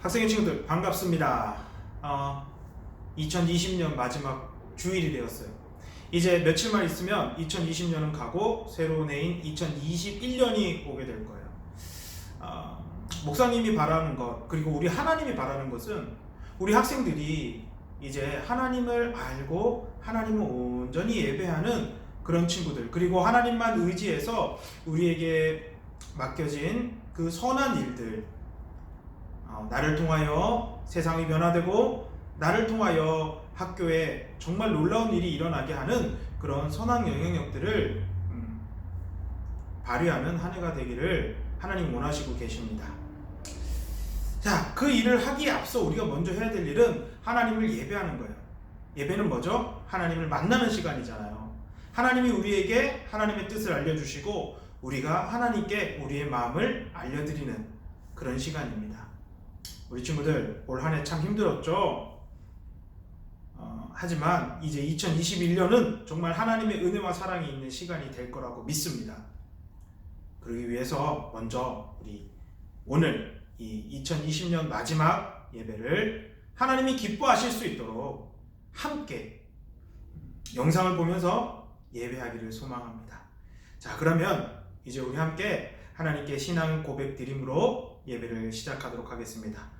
학생의 친구들 반갑습니다. 어, 2020년 마지막 주일이 되었어요. 이제 며칠만 있으면 2020년은 가고 새로운 해인 2021년이 오게 될 거예요. 어, 목사님이 바라는 것 그리고 우리 하나님이 바라는 것은 우리 학생들이 이제 하나님을 알고 하나님을 온전히 예배하는 그런 친구들 그리고 하나님만 의지해서 우리에게 맡겨진 그 선한 일들 어, 나를 통하여 세상이 변화되고 나를 통하여 학교에 정말 놀라운 일이 일어나게 하는 그런 선한 영향력들을 음, 발휘하는 한 해가 되기를 하나님 원하시고 계십니다. 자, 그 일을 하기에 앞서 우리가 먼저 해야 될 일은 하나님을 예배하는 거예요. 예배는 뭐죠? 하나님을 만나는 시간이잖아요. 하나님이 우리에게 하나님의 뜻을 알려주시고 우리가 하나님께 우리의 마음을 알려드리는 그런 시간입니다. 우리 친구들 올 한 해 참 힘들었죠? 어, 하지만 이제 2021년은 정말 하나님의 은혜와 사랑이 있는 시간이 될 거라고 믿습니다. 그러기 위해서 먼저 우리 오늘 이 2020년 마지막 예배를 하나님이 기뻐하실 수 있도록 함께 영상을 보면서 예배하기를 소망합니다. 자, 그러면 이제 우리 함께 하나님께 신앙 고백 드림으로 예배를 시작하도록 하겠습니다.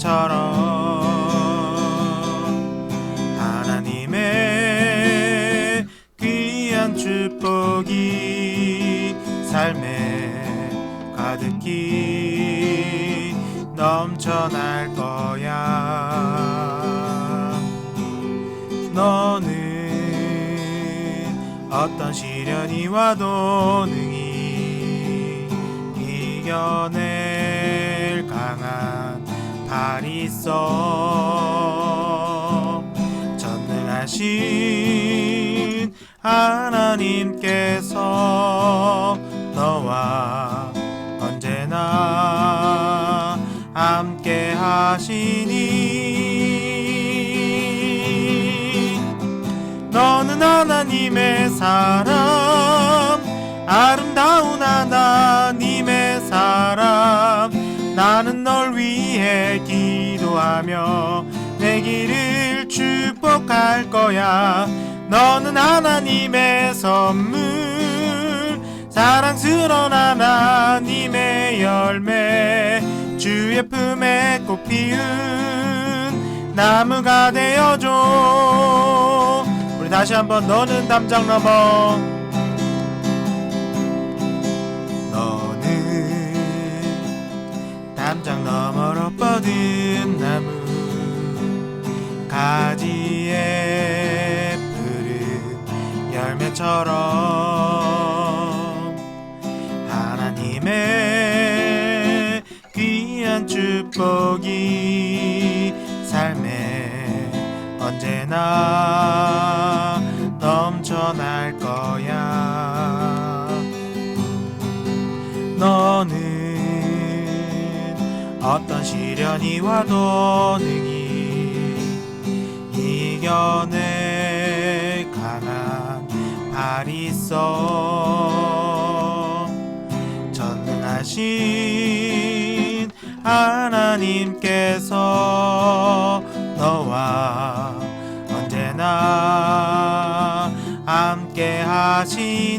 열매처럼 하나님의 귀한 축복이 삶에 가득히 넘쳐날 거야. 너는 어떤 시련이 와도 능히 강한 발이 있어. 전능하신 하나님께서 너와 언제나 함께 하시니 너는 하나님의 사람 기도하며 내 길을 축복할 거야. 너는 하나님의 선물 사랑스러운 하나님의 열매 주의 품에 꽃 피운 나무가 되어줘. 우리 다시 한번 너는 담장 넘어 담장 너머로 뻗은 나무 가지에 푸른 열매처럼 하나님의 귀한 축복이 삶에 언제나 어떤 시련이 와도 능히 이겨낼 강한 발이 있어. 전능하신 하나님께서 너와 언제나 함께 하시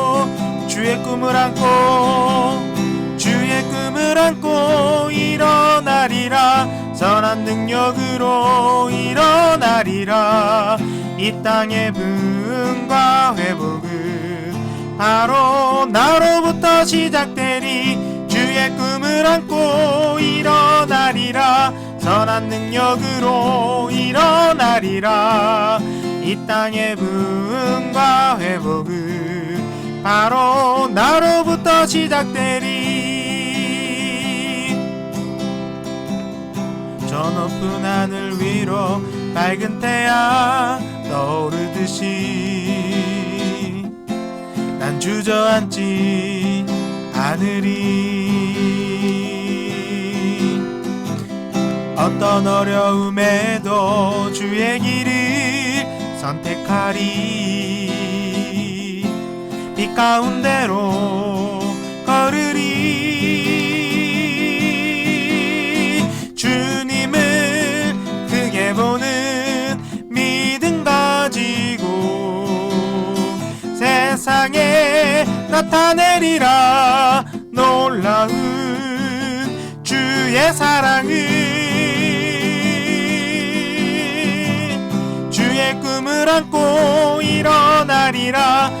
주의 꿈을 안고 주의 꿈을 안고 일어나리라. 선한 능력으로 일어나리라. 이 땅의 부흥과 회복은 바로 나로부터 시작되리. 주의 꿈을 안고 일어나리라. 선한 능력으로 일어나리라. 이 땅의 부흥과 회복은 바로 나로부터 시작되리. 저 높은 하늘 위로 밝은 태양 떠오르듯이 난 주저앉지 않으리. 어떤 어려움에도 주의 길을 선택하리 빛 가운데로 걸으리. 주님을 크게 보는 믿음 가지고 세상에 나타내리라. 놀라운 주의 사랑을 주의 꿈을 안고 일어나리라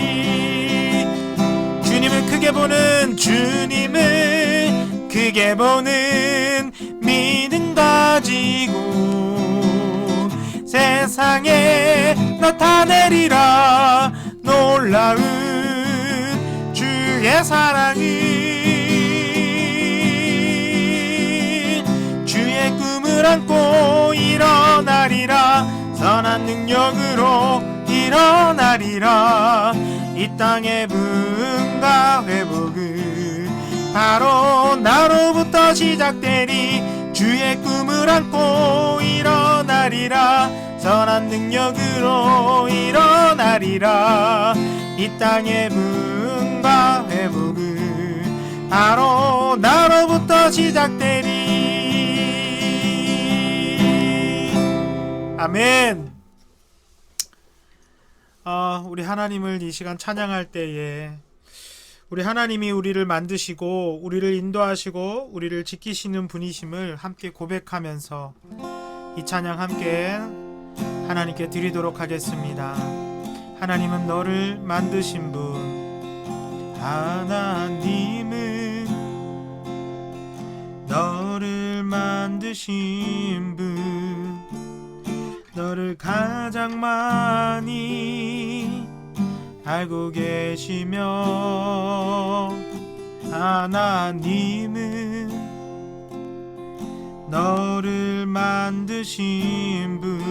크게 보는 주님을 크게 보는 믿음 가지고 세상에 나타내리라. 놀라운 주의 사랑을 주의 꿈을 안고 일어나리라. 선한 능력으로 일어나리라. 이 땅의 부 흥과 회복은 바로 나로부터 시작되리. 주의 꿈을 안고 일어나리라. 선한 능력으로 일어나리라. 이 땅의 부흥과 회복은 바로 나로부터 시작되리. 아멘. 아, 우리 하나님을 이 시간 찬양할 때에 우리 하나님이 우리를 만드시고 우리를 인도하시고 우리를 지키시는 분이심을 함께 고백하면서 이 찬양 함께 하나님께 드리도록 하겠습니다. 하나님은 너를 만드신 분 하나님은 너를 만드신 분 너를 가장 많이 알고 계시며 하나님은 너를 만드신 분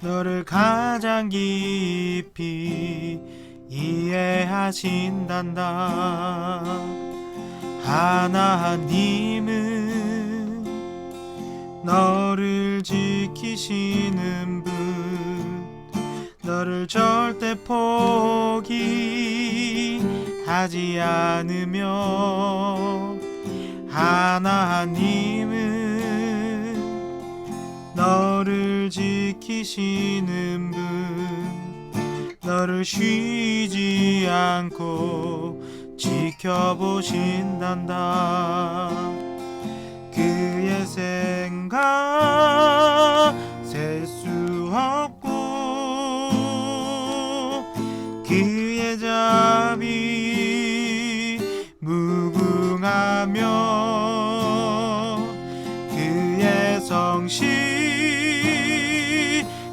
너를 가장 깊이 이해하신단다. 하나님은 너를 지키시는 분 너를 절대 포기하지 않으며 하나님은 너를 지키시는 분 너를 쉬지 않고 지켜보신단다. 그의 생각 셀수 없 고 그의 자비 무궁하며 성시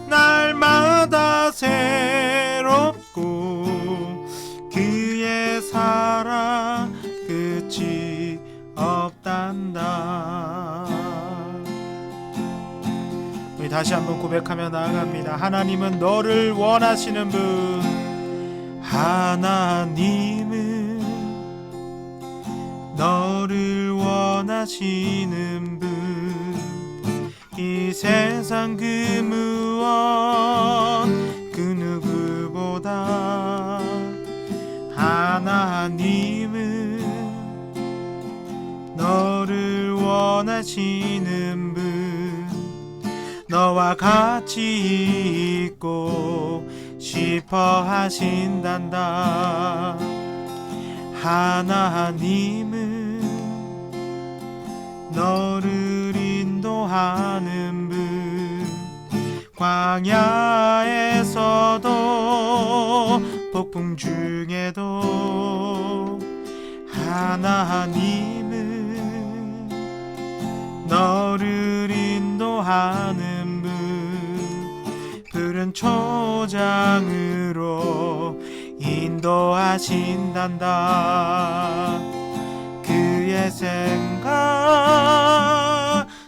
날마다 새롭고 그의 사랑 끝이 없단다. 우리 다시 한번 고백하며 나아갑니다. 하나님은 너를 원하시는 분 하나님은 너를 원하시는 분. 이 세상 그 무엇 그 누구보다 하나님은 너를 원하시는 분. 너와 같이 있고 싶어 하신단다. 하나님은 너를 인도하는 분. 광야에서도 폭풍 중에도 하나님은 너를 인도하는 초장으로 인도하신단다. 그의 생각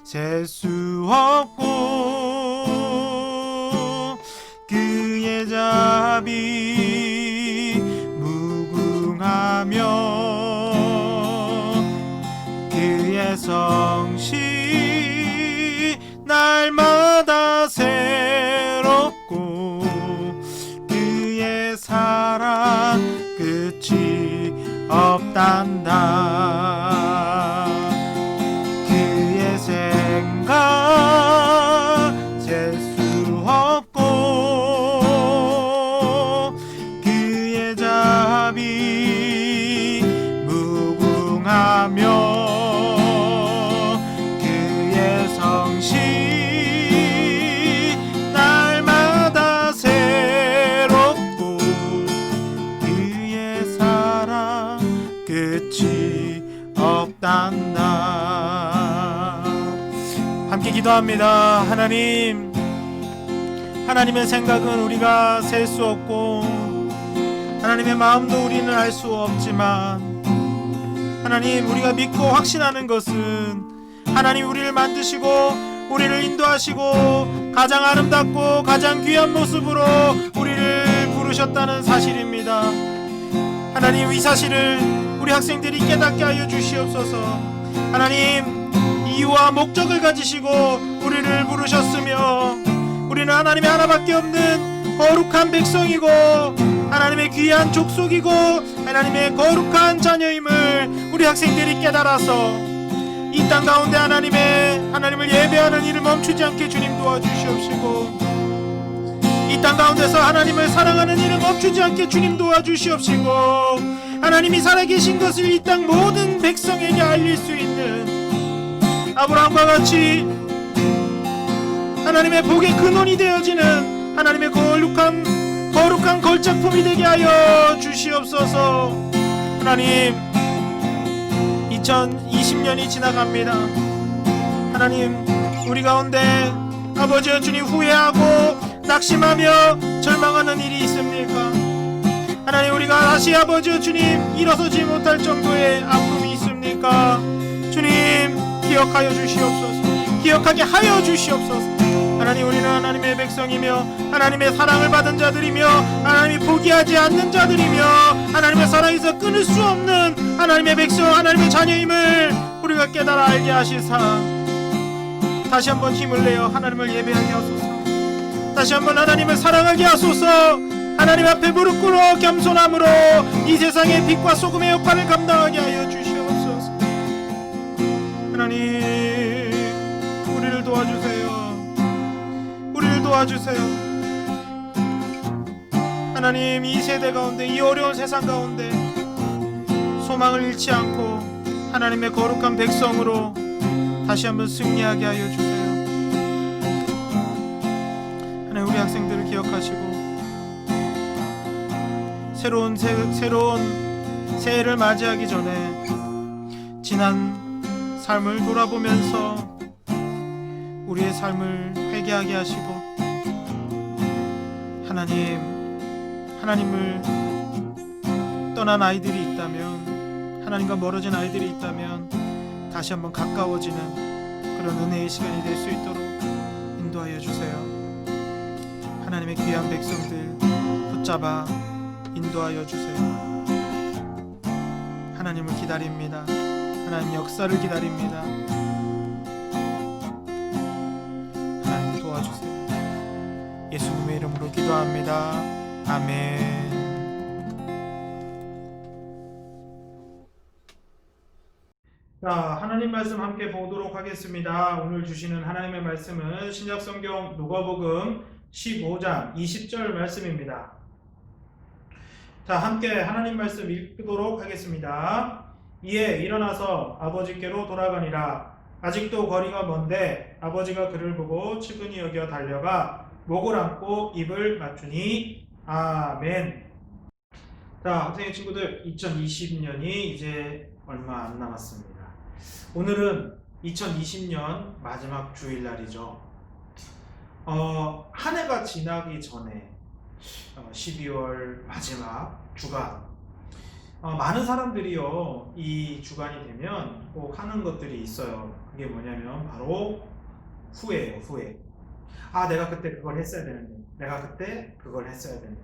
셀 수 없고 그의 자비 무궁하며 그의 성시 날마다 없단다 기도합니다 하나님 하나님의 생각은 우리가 셀 수 없고 하나님의 마음도 우리는 알 수 없지만 하나님 우리가 믿고 확신하는 것은 하나님 우리를 만드시고 우리를 인도하시고 가장 아름답고 가장 귀한 모습으로 우리를 부르셨다는 사실입니다. 하나님 이 사실을 우리 학생들이 깨닫게 하여 주시옵소서. 하나님 이유와 목적을 가지시고 우리를 부르셨으며 우리는 하나님의 하나밖에 없는 거룩한 백성이고 하나님의 귀한 족속이고 하나님의 거룩한 자녀임을 우리 학생들이 깨달아서 이 땅 가운데 하나님의 하나님을 예배하는 일을 멈추지 않게 주님 도와주시옵시고 이 땅 가운데서 하나님을 사랑하는 일을 멈추지 않게 주님 도와주시옵시고 하나님이 살아계신 것을 이 땅 모든 백성에게 알릴 수 있는 아브라함과 같이 하나님의 복의 근원이 되어지는 하나님의 거룩한 거룩한 걸작품이 되게 하여 주시옵소서. 하나님 2020년이 지나갑니다. 하나님 우리 가운데 아버지여 주님 후회하고 낙심하며 절망하는 일이 있습니까? 하나님 우리가 다시 아버지여 주님 일어서지 못할 정도의 아픔이 있습니까? 주님 기억하여 주시옵소서. 기억하게 하여 주시옵소서. 하나님 우리는 하나님의 백성이며 하나님의 사랑을 받은 자들이며 하나님이 포기하지 않는 자들이며 하나님의 사랑에서 끊을 수 없는 하나님의 백성 하나님의 자녀임을 우리가 깨달아 알게 하시사 다시 한번 힘을 내어 하나님을 예배하게 하소서. 다시 한번 하나님을 사랑하게 하소서. 하나님 앞에 무릎 꿇어 겸손함으로 이 세상의 빛과 소금의 역할을 감당하게 하여 주시옵소서 도와주세요. 하나님 이 세대 가운데 이 어려운 세상 가운데 소망을 잃지 않고 하나님의 거룩한 백성으로 다시 한번 승리하게 하여 주세요. 하나님 우리 학생들을 기억하시고 새로운 새, 새로운 새해를 맞이하기 전에 지난 삶을 돌아보면서 우리의 삶을 회개하게 하시고 하나님 하나님을 떠난 아이들이 있다면 하나님과 멀어진 아이들이 있다면 다시 한번 가까워지는 그런 은혜의 시간이 될 수 있도록 인도하여 주세요. 하나님의 귀한 백성들 붙잡아 인도하여 주세요. 하나님을 기다립니다. 하나님 역사를 기다립니다. 예수님의 이름으로 기도합니다. 아멘. 자, 하나님 말씀 함께 보도록 하겠습니다. 오늘 주시는 하나님의 말씀은 신약성경 누가복음 15장 20절 말씀입니다. 자, 함께 하나님 말씀 읽도록 하겠습니다. 이에 일어나서 아버지께로 돌아가니라. 아직도 거리가 먼데 아버지가 그를 보고 측은히 여겨 달려가 목을 안고 입을 맞추니 아멘. 자, 학생의 친구들 2020년이 이제 얼마 안 남았습니다. 오늘은 2020년 마지막 주일날이죠. 어, 한 해가 지나기 전에 어, 12월 마지막 주간 어, 많은 사람들이요 이 주간이 되면 꼭 하는 것들이 있어요. 그게 뭐냐면 바로 후회예요. 후회. 아 내가 그때 그걸 했어야 되는데, 내가 그때 그걸 했어야 되는데,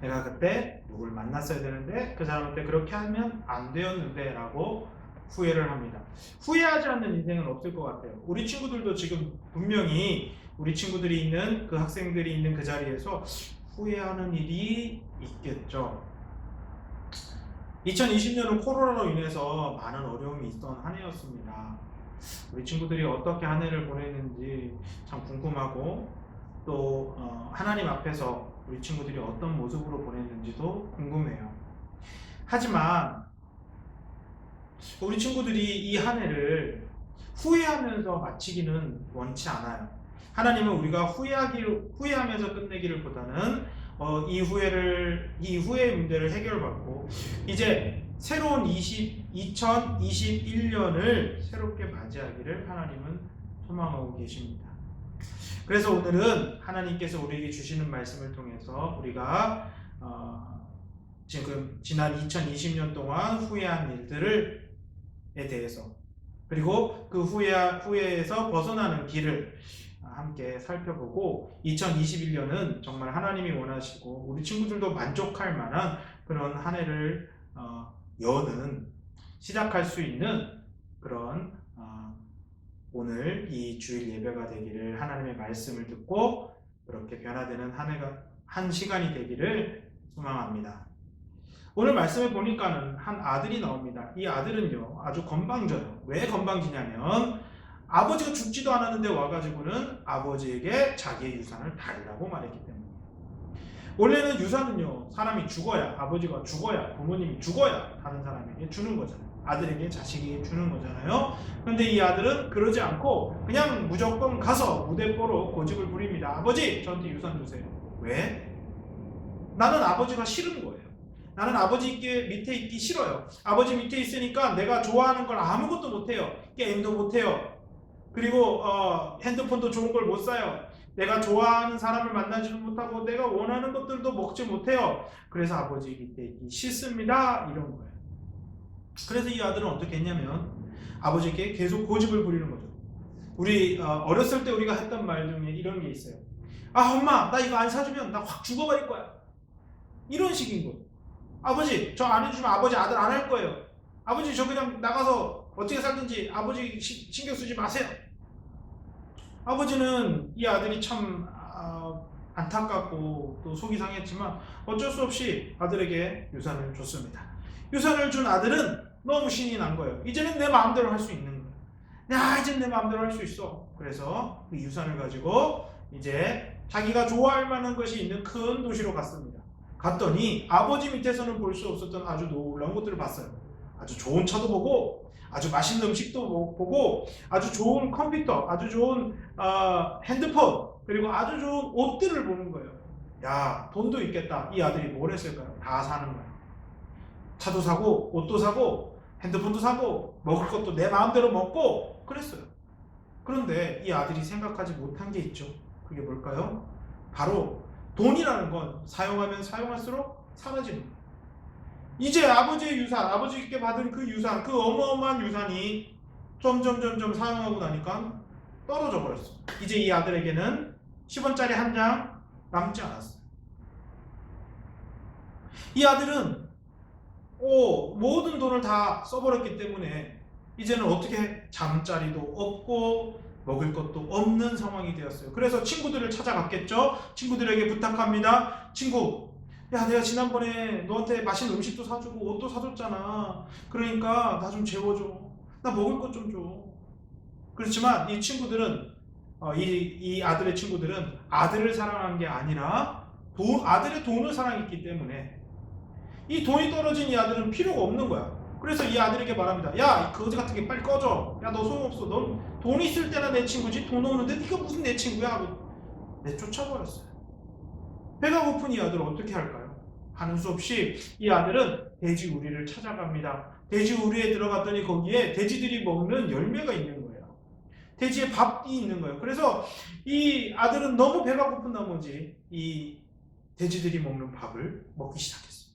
내가 그때 누굴 만났어야 되는데 그 사람한테 그렇게 하면 안 되었는데 라고 후회를 합니다. 후회하지 않는 인생은 없을 것 같아요. 우리 친구들도 지금 분명히 우리 친구들이 있는 그 학생들이 있는 그 자리에서 후회하는 일이 있겠죠. 2020년은 코로나로 인해서 많은 어려움이 있던 한 해였습니다. 우리 친구들이 어떻게 한 해를 보냈는지 참 궁금하고 또 어, 하나님 앞에서 우리 친구들이 어떤 모습으로 보냈는지도 궁금해요. 하지만 우리 친구들이 이 한 해를 후회하면서 마치기는 원치 않아요. 하나님은 우리가 후회하기를 후회하면서 끝내기를 보다는 어, 이 후회를 이 후회의 문제를 해결받고 이제 새로운 20, 2021년을 새롭게 맞이하기를 하나님은 소망하고 계십니다. 그래서 오늘은 하나님께서 우리에게 주시는 말씀을 통해서 우리가 어, 지금 지난 2020년 동안 후회한 일들을 에 대해서 그리고 그 후회 후회에서 벗어나는 길을 함께 살펴보고 2021년은 정말 하나님이 원하시고 우리 친구들도 만족할 만한 그런 한 해를 어, 여는 시작할 수 있는 그런 어, 오늘 이 주일 예배가 되기를 하나님의 말씀을 듣고 그렇게 변화되는 한 해가 한 시간이 되기를 소망합니다. 오늘 말씀에 보니까는 한 아들이 나옵니다. 이 아들은요 아주 건방져요. 왜 건방지냐면 아버지가 죽지도 않았는데 와가지고는 아버지에게 자기의 유산을 달라고 말했기 때문에. 원래는 유산은요 사람이 죽어야 아버지가 죽어야 부모님이 죽어야 다른 사람에게 주는 거잖아요. 아들에게 자식에게 주는 거잖아요. 그런데 이 아들은 그러지 않고 그냥 무조건 가서 무대뽀로 고집을 부립니다. 아버지 저한테 유산 주세요. 왜? 나는 아버지가 싫은 거예요. 나는 아버지 밑에 있기 싫어요. 아버지 밑에 있으니까 내가 좋아하는 걸 아무것도 못해요. 게임도 못해요. 그리고 어, 핸드폰도 좋은 걸 못 사요. 내가 좋아하는 사람을 만나지도 못하고 내가 원하는 것들도 먹지 못해요. 그래서 아버지 밑에 있기 싫습니다. 이런 거예요. 그래서 이 아들은 어떻게 했냐면 아버지께 계속 고집을 부리는 거죠. 우리 어, 어렸을 때 우리가 했던 말 중에 이런 게 있어요. 아 엄마 나 이거 안 사주면 나 확 죽어버릴 거야. 이런 식인 거예요. 아버지 저 안 해주면 아버지 아들 안 할 거예요. 아버지 저 그냥 나가서 어떻게 살든지 아버지 시- 신경 쓰지 마세요. 아버지는 이 아들이 참 아, 안타깝고 또 속이 상했지만 어쩔 수 없이 아들에게 유산을 줬습니다. 유산을 준 아들은 너무 신이 난 거예요. 이제는 내 마음대로 할 수 있는 거예요. 야, 이제 내 마음대로 할 수 있어. 그래서 그 유산을 가지고 이제 자기가 좋아할 만한 것이 있는 큰 도시로 갔습니다. 갔더니 아버지 밑에서는 볼 수 없었던 아주 놀라운 것들을 봤어요. 아주 좋은 차도 보고, 아주 맛있는 음식도 보- 보고, 아주 좋은 컴퓨터, 아주 좋은 어, 핸드폰, 그리고 아주 좋은 옷들을 보는 거예요. 야, 돈도 있겠다. 이 아들이 뭘 했을까요? 다 사는 거예요. 차도 사고, 옷도 사고, 핸드폰도 사고, 먹을 것도 내 마음대로 먹고, 그랬어요. 그런데 이 아들이 생각하지 못한 게 있죠. 그게 뭘까요? 바로 돈이라는 건 사용하면 사용할수록 사라지는 거예요. 이제 아버지의 유산, 아버지께 받은 그 유산, 그 어마어마한 유산이 점점 점점 사용하고 나니까 떨어져 버렸어. 이제 이 아들에게는 10원짜리 한 장 남지 않았어요. 이 아들은 오, 모든 돈을 다 써버렸기 때문에 이제는 어떻게 잠자리도 없고 먹을 것도 없는 상황이 되었어요. 그래서 친구들을 찾아갔겠죠. 친구들에게 부탁합니다. 친구, 야, 내가 지난번에 너한테 맛있는 음식도 사주고 옷도 사줬잖아. 그러니까 나 좀 재워줘. 나 먹을 것 좀 줘. 그렇지만 이 친구들은 어, 이, 이 아들의 친구들은 아들을 사랑한 게 아니라 돈, 아들의 돈을 사랑했기 때문에 이 돈이 떨어진 이 아들은 필요가 없는 거야. 그래서 이 아들에게 말합니다. 야, 이 거지 같은 게 빨리 꺼져. 야, 너 소용없어. 넌 돈 있을 때나 내 친구지. 돈 없는데 네가 무슨 내 친구야? 하고 내쫓아버렸어요. 배가 고픈 이 아들은 어떻게 할까요? 하는 수 없이 이 아들은 돼지 우리를 찾아갑니다. 돼지 우리에 들어갔더니 거기에 돼지들이 먹는 열매가 있는 거예요. 돼지의 밥이 있는 거예요. 그래서 이 아들은 너무 배가 고픈 나머지 이 돼지들이 먹는 밥을 먹기 시작했어요.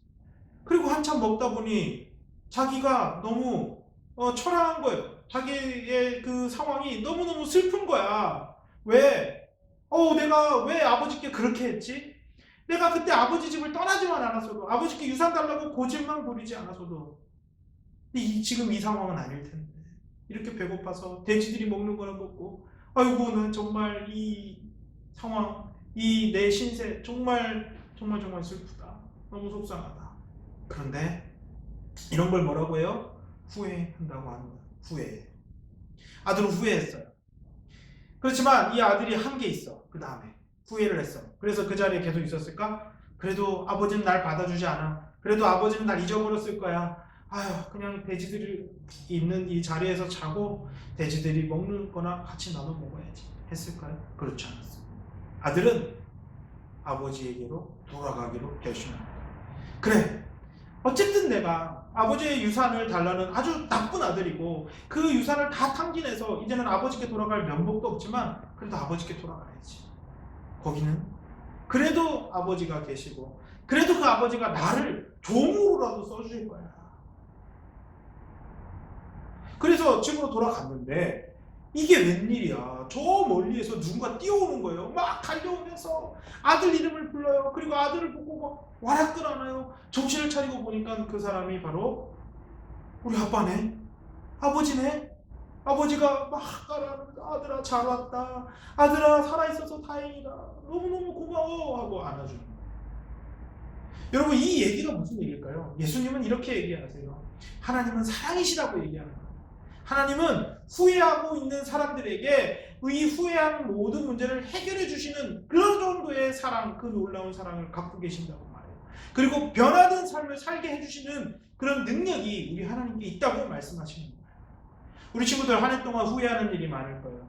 그리고 한참 먹다 보니 자기가 너무 어, 초라한 거예요. 자기의 그 상황이 너무너무 슬픈 거야. 왜? 어, 내가 왜 아버지께 그렇게 했지? 내가 그때 아버지 집을 떠나지만 않았어도, 아버지께 유산 달라고 고집만 부리지 않았어도, 이, 지금 이 상황은 아닐 텐데. 이렇게 배고파서 돼지들이 먹는 거나 먹고, 아이고, 는 정말 이 상황, 이 내 신세, 정말, 정말, 정말 슬프다. 너무 속상하다. 그런데, 이런 걸 뭐라고 해요? 후회한다고 거예요. 후회. 아들은 후회했어요. 그렇지만 이 아들이 한 게 있어. 그 다음에 후회를 했어. 그래서 그 자리에 계속 있었을까? 그래도 아버지는 날 받아주지 않아. 그래도 아버지는 날 잊어버렸을 거야. 아휴, 그냥 돼지들이 있는 이 자리에서 자고 돼지들이 먹는 거나 같이 나눠 먹어야지. 했을까요? 그렇지 않았어. 아들은 아버지에게로 돌아가기로 결심합니다. 그래. 어쨌든 내가 아버지의 유산을 달라는 아주 나쁜 아들이고 그 유산을 다 탕진해서 이제는 아버지께 돌아갈 면목도 없지만 그래도 아버지께 돌아가야지. 거기는 그래도 아버지가 계시고 그래도 그 아버지가 나를 종으로라도 써주실 거야. 그래서 집으로 돌아갔는데 이게 웬일이야. 저 멀리에서 누군가 뛰어오는 거예요. 막 달려오면서 아들 이름을 불러요. 그리고 아들을 보고 막 와락들 하나요. 정신을 차리고 보니까 그 사람이 바로 우리 아빠네. 아버지네. 아버지가 막 가라앉는다. 아들아 잘 왔다. 아들아 살아있어서 다행이다. 너무너무 고마워 하고 안아주는. 여러분 이 얘기가 무슨 얘기일까요? 예수님은 이렇게 얘기하세요. 하나님은 사랑이시라고 얘기하는 거예요. 하나님은 후회하고 있는 사람들에게 이 후회하는 모든 문제를 해결해 주시는 그런 정도의 사랑, 그 놀라운 사랑을 갖고 계신다고 말해요. 그리고 변화된 삶을 살게 해주시는 그런 능력이 우리 하나님께 있다고 말씀하시는 거예요. 우리 친구들 한 해 동안 후회하는 일이 많을 거예요.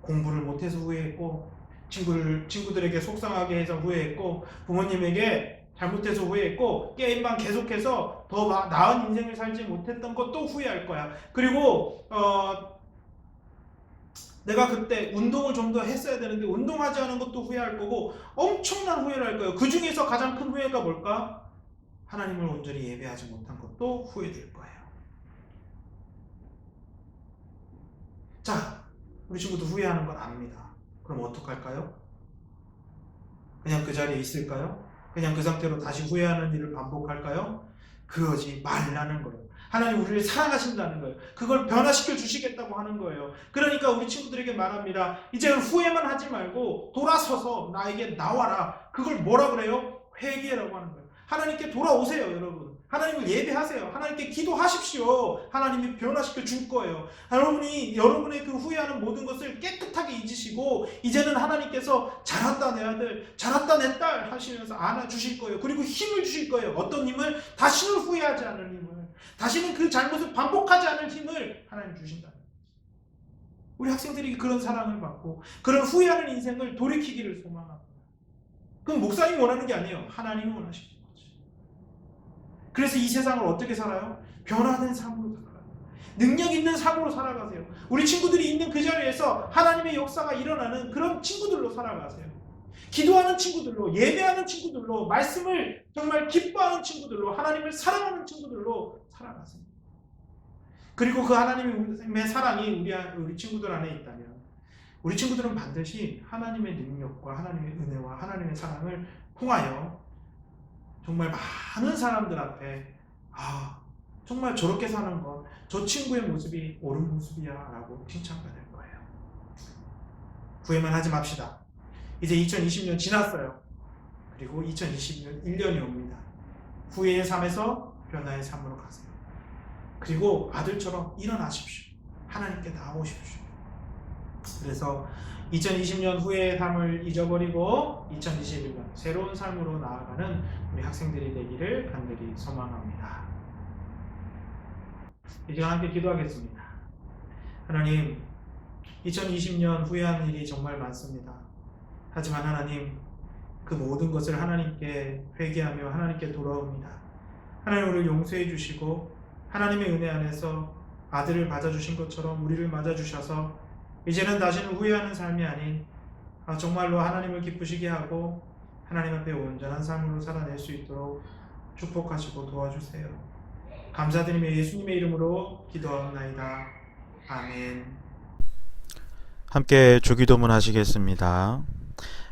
공부를 못해서 후회했고, 친구를, 친구들에게 속상하게 해서 후회했고, 부모님에게 잘못해서 후회했고, 게임만 계속해서 더 마- 나은 인생을 살지 못했던 것도 후회할 거야. 그리고, 어, 내가 그때 운동을 좀 더 했어야 되는데, 운동하지 않은 것도 후회할 거고, 엄청난 후회를 할 거예요. 그 중에서 가장 큰 후회가 뭘까? 하나님을 온전히 예배하지 못한 것도 후회될 거예요. 자, 우리 친구도 후회하는 건 압니다. 그럼 어떡할까요? 그냥 그 자리에 있을까요? 그냥 그 상태로 다시 후회하는 일을 반복할까요? 그러지 말라는 거예요. 하나님 우리를 사랑하신다는 거예요. 그걸 변화시켜 주시겠다고 하는 거예요. 그러니까 우리 친구들에게 말합니다. 이제는 후회만 하지 말고 돌아서서 나에게 나와라. 그걸 뭐라 그래요? 회개라고 하는 거예요. 하나님께 돌아오세요, 여러분. 하나님을 예배하세요. 하나님께 기도하십시오. 하나님이 변화시켜 줄 거예요. 여러분이 여러분의 그 후회하는 모든 것을 깨끗하게 잊으시고 이제는 하나님께서 잘한다 내 아들, 잘한다 내 딸 하시면서 안아 주실 거예요. 그리고 힘을 주실 거예요. 어떤 힘을 다시는 후회하지 않을 힘을, 다시는 그 잘못을 반복하지 않을 힘을 하나님 주신다. 우리 학생들이 그런 사랑을 받고 그런 후회하는 인생을 돌이키기를 소망합니다. 그건 목사님이 원하는 게 아니에요. 하나님이 거지. 그래서 이 세상을 어떻게 살아요? 변화된 삶으로 살아요. 능력 있는 삶으로 살아가세요. 우리 친구들이 있는 그 자리에서 하나님의 역사가 일어나는 그런 친구들로 살아가세요. 기도하는 친구들로, 예배하는 친구들로, 말씀을 정말 기뻐하는 친구들로, 하나님을 사랑하는 친구들로 살아가세요. 그리고 그 하나님의 사랑이 우리, 우리 친구들 안에 있다면, 우리 친구들은 반드시 하나님의 능력과 하나님의 은혜와 하나님의 사랑을 통하여 정말 많은 사람들 앞에 아 정말 저렇게 사는 건 저 친구의 모습이 옳은 모습이야 라고 칭찬받을 거예요. 후회만 하지 맙시다. 이제 2020년 지났어요. 그리고 2020년 1년이 옵니다. 후회의 삶에서 변화의 삶으로 가세요. 그리고 아들처럼 일어나십시오. 하나님께 나오십시오. 그래서 2020년 후의 삶을 잊어버리고 2021년 새로운 삶으로 나아가는 우리 학생들이 되기를 간절히 소망합니다. 이제 함께 기도하겠습니다. 하나님, 2020년 후회하는 일이 정말 많습니다. 하지만 하나님, 그 모든 것을 하나님께 회개하며 하나님께 돌아옵니다. 하나님 우리를 용서해 주시고 하나님의 은혜 안에서 아들을 맞아주신 것처럼 우리를 맞아주셔서 이제는 다시는 후회하는 삶이 아닌 아, 정말로 하나님을 기쁘시게 하고 하나님 앞에 온전한 삶으로 살아낼 수 있도록 축복하시고 도와주세요. 감사드리며 예수님의 이름으로 기도하옵나이다. 아멘. 함께 주기도문 하시겠습니다.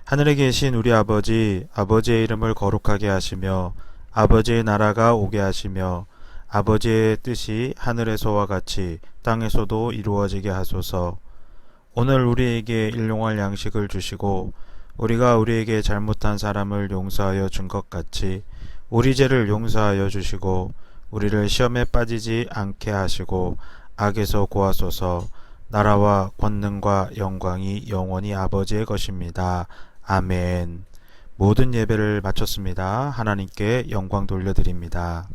하늘에 계신 우리 아버지, 아버지의 이름을 거룩하게 하시며, 아버지의 나라가 오게 하시며, 아버지의 뜻이 하늘에서와 같이 땅에서도 이루어지게 하소서. 오늘 우리에게 일용할 양식을 주시고, 우리가 우리에게 잘못한 사람을 용서하여 준 것 같이, 우리 죄를 용서하여 주시고, 우리를 시험에 빠지지 않게 하시고, 악에서 구하소서. 나라와 권능과 영광이 영원히 아버지의 것입니다. 아멘. 모든 예배를 마쳤습니다. 하나님께 영광 돌려드립니다.